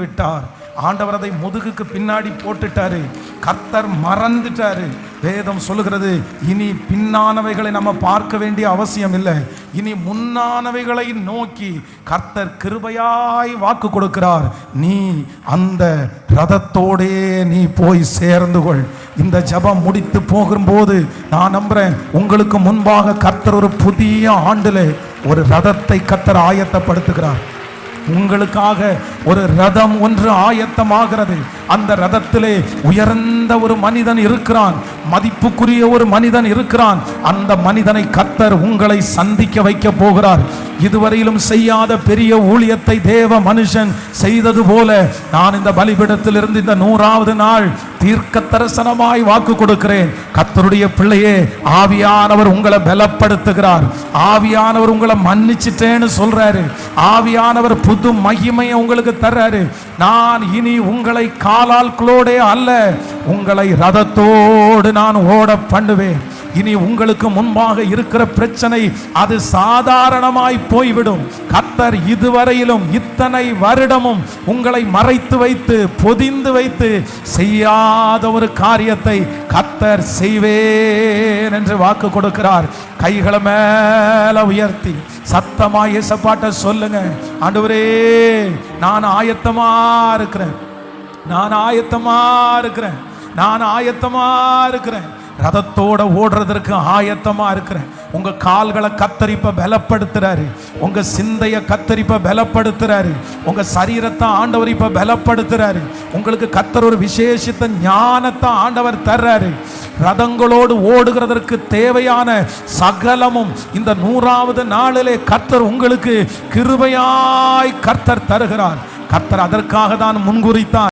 விட்டார். ஆண்டவர் அதை முதுகுக்கு பின்னாடி போட்டுட்டாரு. கர்த்தர் மறந்துட்டாரு. வேதம் சொல்லுகிறது இனி பின்னானவைகளை நம்ம பார்க்க வேண்டிய அவசியம் இல்லை. இனி முன்னானவைகளை நோக்கி கர்த்தர் கிருபையாய் வாக்கு கொடுக்கிறார். நீ அந்த ரதத்தோடே நீ போய் சேர்ந்து கொள். இந்த ஜெபம் முடித்து போகும்போது நான் நம்புறேன் உங்களுக்கு முன்பாக கர்த்தர் ஒரு புதிய ஆண்டுல ஒரு ரதத்தை கர்த்தர் ஆயத்தப்படுத்துகிறார். உங்களுக்காக ஒரு ரதம் ஒன்று ஆயத்தமாகிறது. அந்த ரதத்திலே உயர்ந்த ஒரு மனிதன் இருக்கிறான். மதிப்புக்குரிய ஒரு மனிதன் இருக்கிறான். அந்த மனிதனை கத்தர் உங்களை சந்திக்க வைக்க போகிறார். இதுவரையிலும் செய்யாத பெரிய ஊழியத்தை தேவ மனுஷன் செய்தது போல நான் இந்த பலிபிடத்திலிருந்து இந்த நூறாவது நாள் தீர்க்க தரிசனமாய் வாக்கு கொடுக்கிறேன். கத்தருடைய பிள்ளையே ஆவியானவர் உங்களை பலப்படுத்துகிறார். ஆவியானவர் உங்களை மன்னிச்சிட்டேன்னு சொல்றாரு. ஆவியானவர் புது மகிமையை உங்களுக்கு தர்றாரு. நான் இனி உங்களை காலால்களோடே அல்ல உங்களை ரதத்தோடு நான் ஓட பண்ணுவேன். இனி உங்களுக்கு முன்பாக இருக்கிற பிரச்சனை அது சாதாரணமாய் போய்விடும். கத்தர் இதுவரையிலும் இத்தனை வருடமும் உங்களை மறைத்து வைத்து பொதிந்து வைத்து செய்யாத ஒரு காரியத்தை கத்தர் செய்வேன் என்று வாக்கு கொடுக்கிறார். கைகளை மேல உயர்த்தி சத்தமா இயேசப்பாட்ட சொல்லுங்க. ஆண்டவரே நான் ஆயத்தமா இருக்கிறேன். நான் ஆயத்தமா இருக்கிறேன். நான் ஆயத்தமா இருக்கிறேன். ரதத்தோட ஓடுறதற்கு ஆயத்தமா இருக்கிறேன் உங்க கால்களை கத்தரிப்ப பலப்படுத்துறாரு. உங்க சிந்தைய கத்தரிப்ப பலப்படுத்துறாரு. உங்க சரீரத்தை ஆண்டவர் இப்ப பலப்படுத்துறாரு. உங்களுக்கு கத்தர் ஒரு விசேஷித்த ஞானத்தை ஆண்டவர் தர்றாரு. ரதங்களோடு ஓடுகிறதற்கு தேவையான சகலமும் இந்த நூறாவது நாளிலே கர்த்தர் உங்களுக்கு கிருபையாய் கர்த்தர் தருகிறார். கர்த்தர் அதற்காக தான் முன்குறித்தார்.